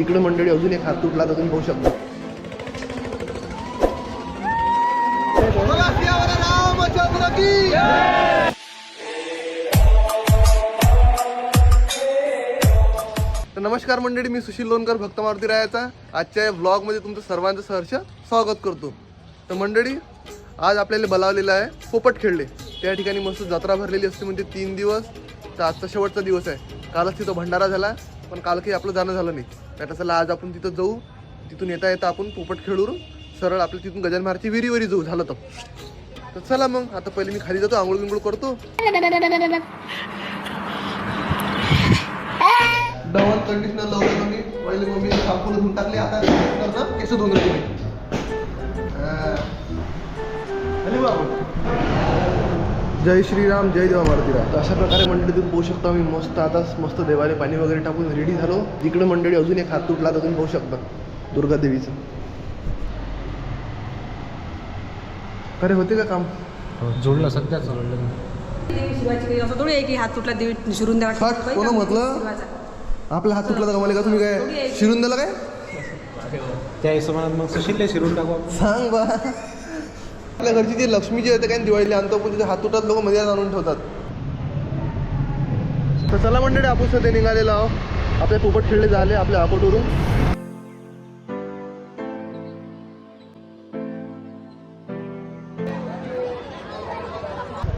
इकडे मंडळी अजून एक हात तुटला तर तुम्ही पाहू शकता. तर नमस्कार मंडळी मी सुशील लोणकर भक्त मारुती रायाचा. आजच्या या ब्लॉगमध्ये तुमचं सर्वांचं सहर्ष स्वागत करतो. तर मंडळी आज आपल्याला बोलावलेलं आहे पोपट खेळले त्या ठिकाणी मस्त जत्रा भरलेली असते म्हणजे तीन दिवस. तर आजचा शेवटचा दिवस आहे. कालच तिथं भंडारा झाला. पण काल काही आपलं जाणं झालं नाही. त्यात चला आज आपण तिथं जाऊ तिथून येता येता आपण पोपट खेळून सरळ आपल्या तिथून गजान महाराजची विहिरीवरी जाऊ झालं तर. तर चला मग आता पहिले मी खाली जातो आंघोळ बिंगोळ करतो. डबल कंडिशनर लावलं मी पहिले मम्मी शाम्पू धुवून टाकले आता केस धुवून राहिले अरे बाबा जय श्रीराम जय देवा मारुतीराम. तर अशा प्रकारे मंडळी तुम्ही पाहू शकता मी मस्त आता मस्त देवाले पाणी वगैरे टाकून रेडी झालो. जिकडे मंडळी अजून एक हात तुटला तर तुम्ही पाहू शकता दुर्गा देवीचं. अरे होते का काम? जोडलं सध्याच जोडलं शिवाची काही असं थोडी आहे की हात तुटला देवी शिरून द्यावा हट, कोण म्हटलं? आपला हात तुटला तर का तुम्ही काय शिरून दिलं काय? त्या हिशोबाने मग सुशीलला शिरून टाकू आपण. सांग बा. आपल्या घरची ती लक्ष्मी जी येते काय दिवाळीला आणतो पण तिथे हात तुटत लोक मध्ये आणून ठेवतात. तर चला मंडळी आपण सध्या निघालेलो आहो आपले पोपट खेळले झाले आपल्या अकोटवरून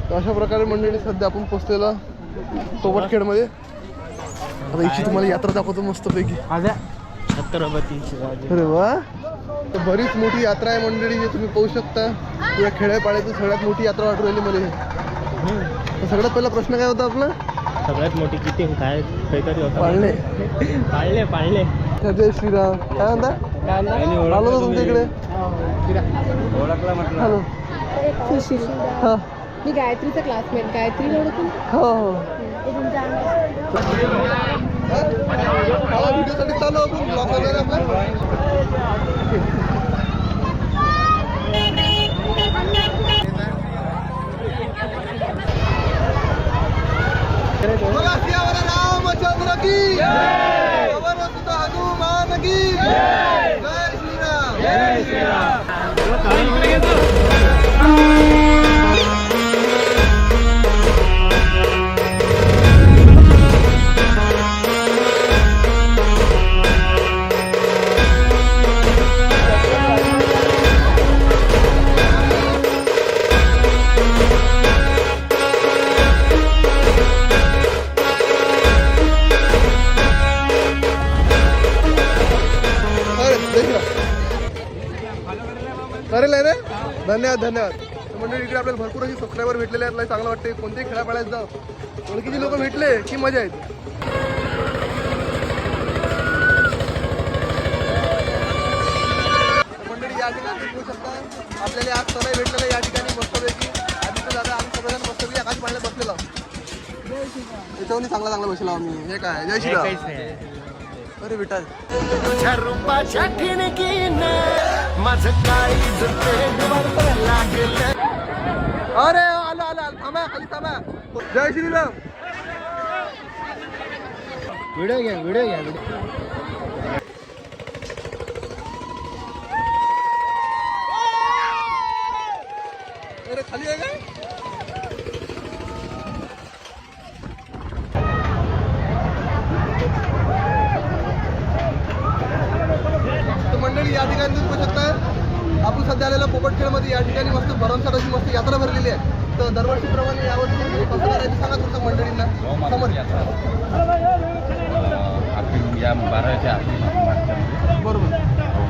तर अशा प्रकारे मंडळी सध्या आपण पोचलेलो पोपट खेळमध्ये आता इथे तुम्हाला यात्रा दाखवतो मस्तपैकी. छत्रपती शिवाजी अरे वा. तर बरीच मोठी यात्रा आहे मंडळी हे तुम्ही पाहू शकता या खेड्यापाड्याची सगळ्यात मोठी यात्रा वाटू राहिली मला हे. तर सगळ्यात पहिला प्रश्न काय होता आपला सगळ्यात मोठी किती काय काहीतरी होतं पाळणे पाळले पाळले जय श्रीराम काय म्हणता आलो ना तुमच्या इकडे ओळखला म्हटलं हॅलो सुशील हा मी गायत्रीचा क्लासमेट गायत्री ओळखून हो हो हा व्हिडिओसाठी चालू आपण ब्लॉग वगैरे आपला रामचंद्र की पवन सुत हनुमान की जय श्रीराम अरे, करेल आहे रे धन्यवाद धन्यवाद. तर मंडळी इकडे आपल्याला भरपूर अशी सबस्क्रायबर भेटलेले आहेत. लय चांगलं वाटते कोणतेही खेळापाड्यात जाऊ. ओळखीचे लोक भेटले की मजा येते. मंडळी या ठिकाणी बघू शकता आपल्याला आज सराई भेटलेलं या ठिकाणी मस्तपैकी. आधीचं दादा आम्ही सगळेजण मस्तपैकी आकाश पाण्यात बसलेलो. आहोत. याच्यावरून चांगला चांगला बसलेलो आम्ही. हे काय? जय श्रीराम. अरे विठाल अरे आलो आलो आलो. थांबा खाली थांबा. जय श्रीराम. व्हिडिओ घ्या व्हिडिओ घ्या व्हिडिओ अरे खाली आहे काय तर मंडळी या ठिकाणी तुम्ही बघू शकता आपण सध्या आलेल्या पोपट खेळमध्ये या ठिकाणी मस्त भरमसाठ अशी मस्त यात्रा भरलेली आहे. तर दरवर्षीप्रमाणे यावर्षी कसं करायचं. सांगा तुमच्या मंडळींना. समोर आरती या बाराच्या बरोबर.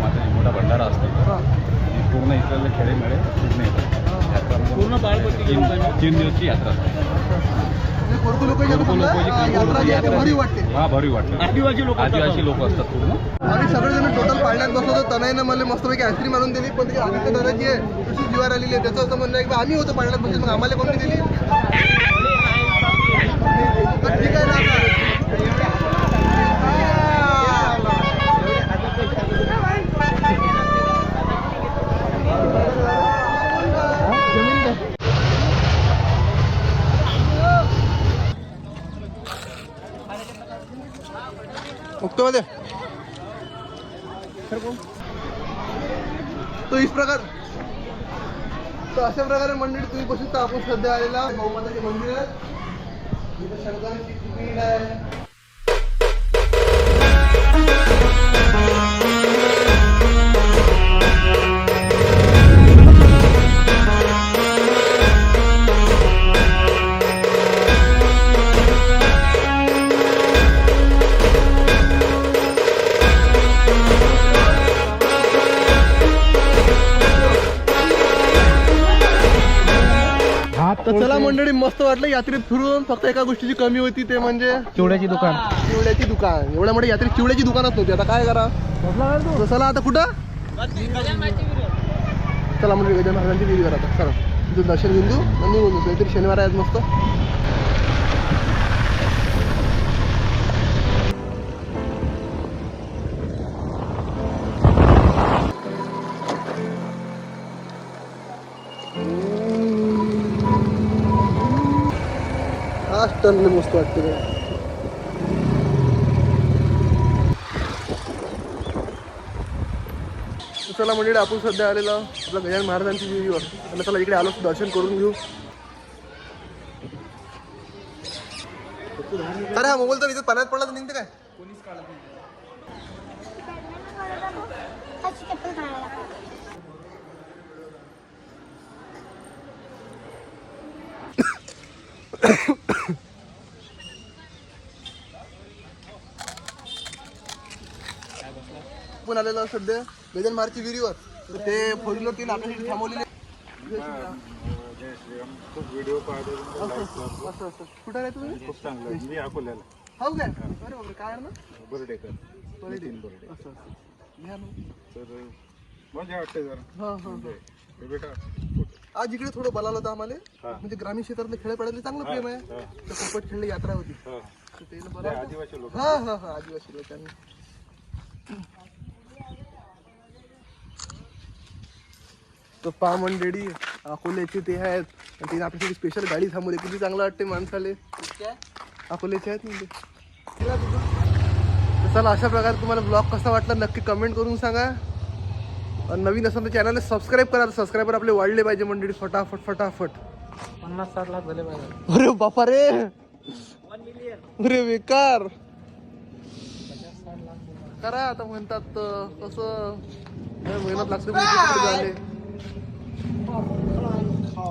माझा मोठा भंडारा असतो. हां. पूर्ण इथले खेडे मेळे पूर्ण येतात यात्रा पूर्ण तीन दिवसची यात्रा असते. आदिवासी लोक आदिवासी लोक असतात पूर्ण. आम्ही सगळेजण टोटल पाळण्यात बसलो होतो. तनयनं मला मस्तपैकी आईस्क्रीम आणून दिली. पण ती आदित्य दादाची आहे तशी जीवार आलेली आहे. त्याचं असं म्हणणं आहे की बा, आम्ही होतो पाळण्यात बसले मग आम्हाला कोणी दिली? तर ठीक आहे ना त्याच्यामध्ये तो इस प्रकार तर अशा प्रकारे मंडळी तुम्ही बघू तर आपण सध्या आलेला गौमाताचे मंदिर आहे. इथं शंकराची आहे. तर चला मंडळी मस्त वाटलं यात्रेत फिरून. फक्त एका गोष्टीची कमी होती ते म्हणजे चिवड्याची दुकान. चिवड्याची दुकान. एवढ्या मोठ्या यात्रेत चिवड्याची दुकानच नव्हती आता काय करा? तर चला आता कुठं? चला म्हणजे गजानन महाराजांची विधी करा आता. चला. दर्शन घेऊन देऊ आणि निघून देऊ काहीतरी शनिवार आहेत मस्त. टर्न मस्त वाटते बघा तर चला म्हणजे आपण सध्या आलेलो आपल्या गजानन महाराजांची विहीवर आणि चला इकडे आलो दर्शन करून घेऊ अरे हा मोबाईल तर इथे पाण्यात पडला तर निघते काय आपण आलेलो सध्या गजानन महाराजची विहिरीवर. तर ते फोर व्हीलर तीन आपल्यासाठी थांबवलेले खूप व्हिडिओ पाहतो. असं असं. कुठे आहे तुम्ही? खूप चांगलं. मी अकोल्याला. हो काय? अरे बापरे काय आहे ना बर्डेकर. बरं नितीन बर्डे असं असं. घ्या ना. तर मजा वाटते जरा. हां हां हां. हे बेटा. आज इकडे थोडं बोलावलं होतं आम्हाला. म्हणजे ग्रामीण क्षेत्रातले खेड्यापाड्यातले चांगलं प्रेम आहे. तर पोपट खेळले यात्रा होतं. आदिवासी लोक. हा हा हा. आदिवासी लोकांनी. तर पा मंडळी अकोल्याचे ते आहेत. आणि तिने आपल्यासाठी स्पेशल गाडी थांबवली. किती चांगलं वाटते माणसाले. अकोल्याचे आहेत म्हणजे तर चला अशा प्रकारे तुम्हाला ब्लॉग कसा वाटला नक्की कमेंट करून सांगा. आणि नवीन असेल तर चॅनलला सबस्क्राईब करा. सबस्क्रायबर आपले वाढले पाहिजे मंडळी. फटाफट फटाफट. पन्नास साठ लाख झाले पाहिजे अरे बापा रे अरे बेकार! करा आता म्हणतात कसं मेहनत लागते.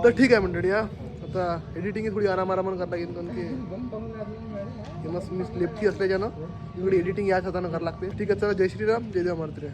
तर ठीक आहे मंडळी हा. आता एडिटिंग थोडी आराम आरामान करता येईल कारण की मस्त मी लेफ्टी असल्याच्यानं इकडे एडिटिंग याच हातानं करावं लागते. ठीक आहे चला जय श्रीराम जय देव मारत्रे